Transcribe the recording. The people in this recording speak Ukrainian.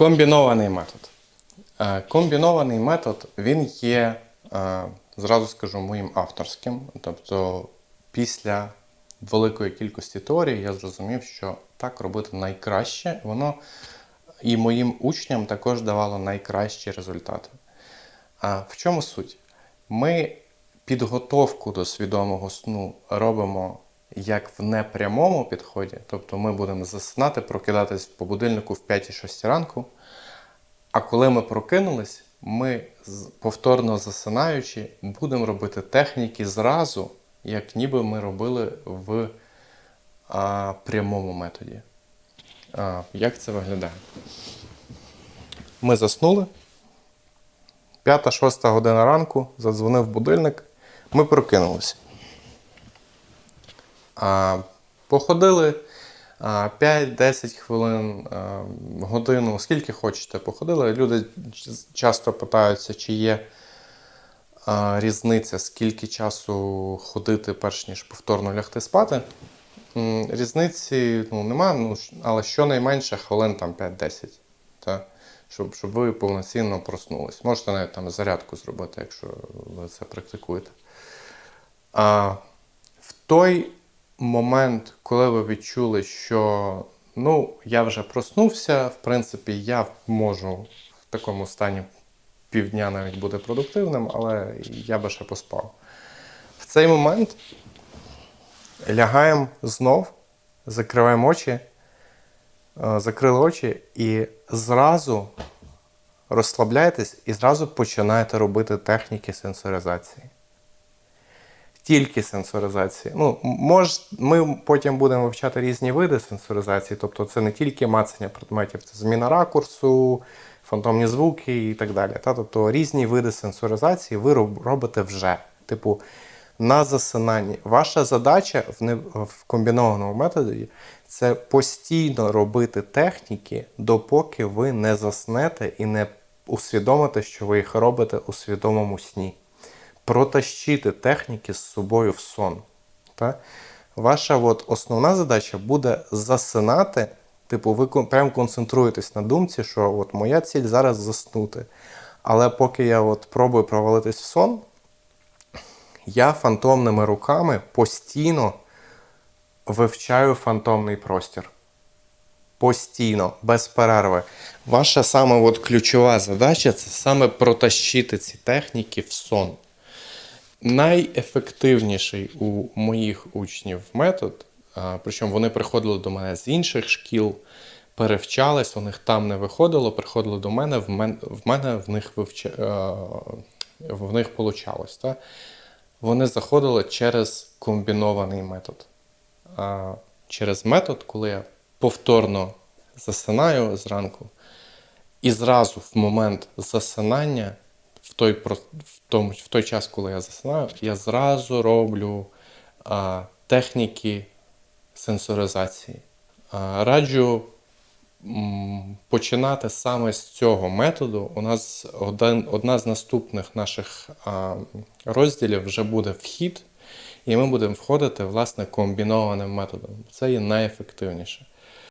Комбінований метод. Е, Комбінований метод він є, е, зразу скажу, моїм авторським. Тобто, після великої кількості теорій я зрозумів, що так робити найкраще. Воно і моїм учням також давало найкращі результати. В чому суть? Ми підготовку до свідомого сну робимо як в непрямому підході, тобто ми будемо заснати, прокидатись по будильнику в 5-6 ранку. А коли ми прокинулись, ми повторно засинаючи, будемо робити техніки зразу, як ніби ми робили в а, прямому методі. А, як це виглядає? Ми заснули. П'ята-шоста година ранку задзвонив будильник. Ми прокинулися. Походили 5-10 хвилин, годину, скільки хочете, походили. Люди часто питаються, чи є різниця, скільки часу ходити, перш ніж повторно лягти спати. Різниці ну, нема, ну, але щонайменше хвилин там 5-10. Та? Щоб, щоб ви повноцінно проснулись. Можете навіть там зарядку зробити, якщо ви це практикуєте. А в той момент, коли ви відчули, що ну, я вже проснувся, в принципі, я можу в такому стані півдня навіть бути продуктивним, але я би ще поспав. В цей момент лягаємо знов, закриваємо очі, е, закрили очі і зразу розслабляєтесь і зразу починаєте робити техніки сенсоризації. Тільки сенсоризації. Ну, мож, ми потім будемо вивчати різні види сенсоризації, тобто це не тільки мацання предметів, це зміна ракурсу, фантомні звуки і так далі. Та? Тобто різні види сенсоризації ви робите вже. Типу, на засинанні. Ваша задача в, не, в комбінованому методі це постійно робити техніки, допоки ви не заснете і не усвідомите, що ви їх робите у свідомому сні протащити техніки з собою в сон. Та? Ваша от основна задача буде засинати. Типу, ви прям концентруєтесь на думці, що от моя ціль зараз заснути. Але поки я от пробую провалитись в сон, я фантомними руками постійно вивчаю фантомний простір. Постійно, без перерви. Ваша саме от ключова задача це саме протащити ці техніки в сон. Найефективніший у моїх учнів метод, причому вони приходили до мене з інших шкіл, перевчались, у них там не виходило, приходили до мене, в мене в, мене в них вивча, е, в них получалось. Та? Вони заходили через комбінований метод. Через метод, коли я повторно засинаю зранку, і зразу в момент засинання, в той, в тому, в той час, коли я засинаю, я зразу роблю а, техніки сенсоризації. А, раджу м, починати саме з цього методу. У нас один, одна з наступних наших а, розділів вже буде вхід, і ми будемо входити власне комбінованим методом. Це є найефективніше.